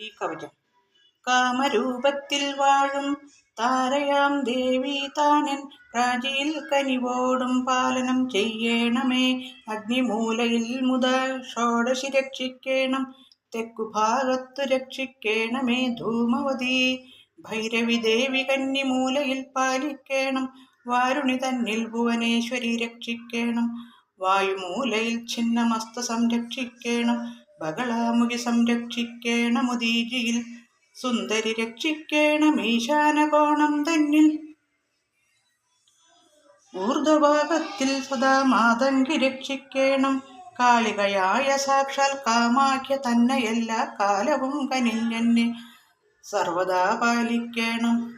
ഈ കവചം കാമരൂപത്തിൽ വാഴും താരയാം ദേവി താനൻ. പ്രാചിയിൽ കനിവോടും പാലനം ചെയ്യണമേ. അഗ്നിമൂലയിൽ മുതൽ ഷോഡശി രക്ഷിക്കണം. തെക്കു ഭാഗത്തു രക്ഷിക്കേണമേ ധൂമവതി. ഭൈരവി ദേവി കന്നിമൂലയിൽ പാലിക്കണം. വാരുണി തന്നിൽ ഭുവനേശ്വരി രക്ഷിക്കണം. വായുമൂലയിൽ ഛിന്നമസ്ത സംരക്ഷിക്കേണം ബകളാമുഖി സംരക്ഷിക്കേണമുദീജിയിൽ സുന്ദരി രക്ഷിക്കേണം ഈശാനകോണം തന്നിൽ. ഊർധ്വഭാഗത്തിൽ സദാ മാതങ്കി രക്ഷിക്കേണം. കാളികയായ സാക്ഷാൽ കാമാക്യ തന്നെ എല്ലാ കാലവും കനിഞ്ഞെന്നെ. സർവദാ പാലിക്കേണം.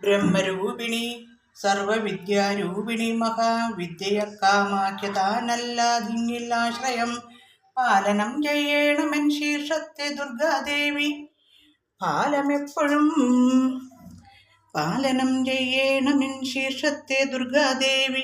ബ്രഹ്മരൂപിണി സർവവിദ്യാരൂപിണി മഹാവിദ്യ കാമാഖ്യ താനല്ലാതിങ്ങിൽ ആശ്രയം. പാലനം ചെയ്യണമെൻ ശീർഷത്തെ ദുർഗാദേവി. പാലമെപ്പോഴും പാലനം ചെയ്യണമെൻ ശീർഷത്തെ ദുർഗാദേവി.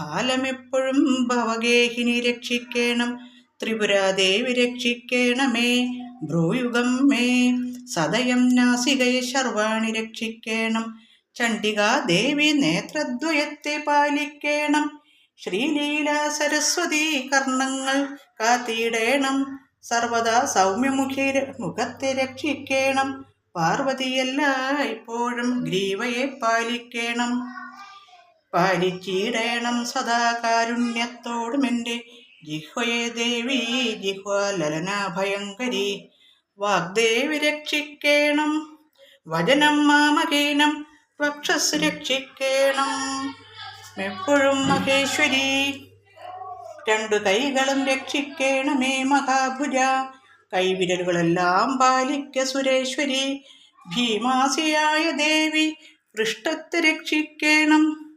പാലമെപ്പോഴും ഭവഗേഹിനി രക്ഷിക്കണം ത്രിപുരാദേവി രക്ഷിക്കണമേ. ഭ്രൂയുഗം മേ സദയം നാസികയെ ശർവാണി രക്ഷിക്കണം. ചണ്ഡികാദേവി നേത്രദ്വയത്തെ പാലിക്കണം. ശ്രീലീല സരസ്വതി കർണങ്ങൾ കാത്തിടേണം. സർവദാ സൗമ്യമുഖി മുഖത്തെ രക്ഷിക്കേണം. പാർവതിയല്ല ഇപ്പോഴും ഗ്രീവയെ പാലിക്കേണം. പാലിച്ചിടേണം സദാ കാരുണ്യത്തോടും എന്റെ ജിഹ്വയെ ദേവി ജിഹ്വലന ഭയങ്കരി. വാഗ്ദേവി രക്ഷിക്കേണം. വചനം മാമകീനം വക്ഷസ് രക്ഷിക്കേണം. എപ്പോഴും മഹേശ്വരി. രണ്ടു കൈകളും രക്ഷിക്കേണമേ മഹാഭുജ. കൈവിരലുകളെല്ലാം പാലിക്ക സുരേശ്വരി. ഭീമാസിയായ ദേവി പൃഷ്ടത്തെ രക്ഷിക്കേണം.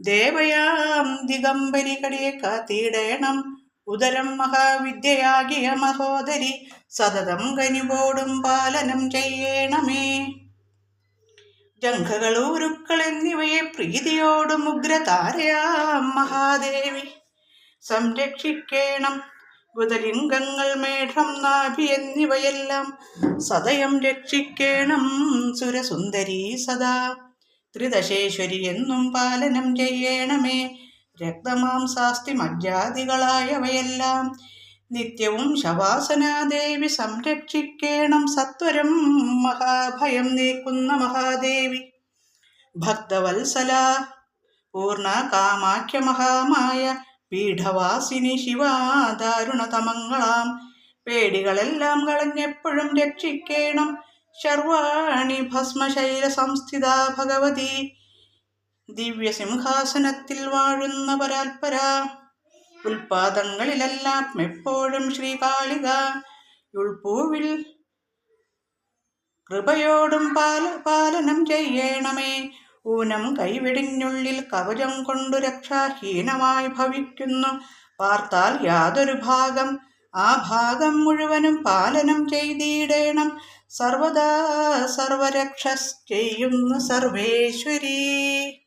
ദേവയാം ദിഗംബരി കടിയെ കാത്തിടേണം. ഉദരം മഹാവിദ്യയാകിയ മഹോദരി സതതം കനിവോടും പാലനം ചെയ്യണമേ. ജംഘകൾ ഉരുക്കൾ എന്നിവയെ പ്രീതിയോടും ഉഗ്രതാരയാം മഹാദേവി. സംരക്ഷിക്കേണം ബുധലിംഗങ്ങൾ മേഘം നാഭി എന്നിവയെല്ലാം സദയം രക്ഷിക്കേണം സുരസുന്ദരി സദാ. ത്രിദശേശ്വരി എന്നും പാലനം ചെയ്യണമേ. രക്തമാംസാസ്തി മജ്ജാതികളായവയെല്ലാം നിത്യവും ശവാസനാദേവി സംരക്ഷിക്കേണം സത്വരം. മഹാഭയം നീക്കുന്ന മഹാദേവി. ഭക്തവത്സല പൂർണ കാമാഖ്യ മഹാമായ പീഠവാസിനി ശിവാദാരുണതമങ്ങളാം. പേടികളെല്ലാം കളഞ്ഞെപ്പോഴും രക്ഷിക്കേണം ശർവാണി ഭസ്മശൈല സംസ്ഥിത ഭഗവതി. ദിവ്യസിംഹാസനത്തിൽ വാഴുന്ന പരാൽപര ഉൽപാദങ്ങളിലെല്ലാം എപ്പോഴും ശ്രീകാളിക. ഉൾപൂവിൽ കൃപയോടും പാല പാലനം ചെയ്യണമേ. ഊനം കൈവിടിഞ്ഞുള്ളിൽ കവചം കൊണ്ടു രക്ഷാഹീനമായി ഭവിക്കുന്നു. പാർത്താൽ യാതൊരു ഭാഗം ആ ഭാഗം മുഴുവനും പാലനം ചെയ്തിടേണം. സർവദാ സർവരക്ഷ ചെയ്യുന്ന സർവേശ്വരീ.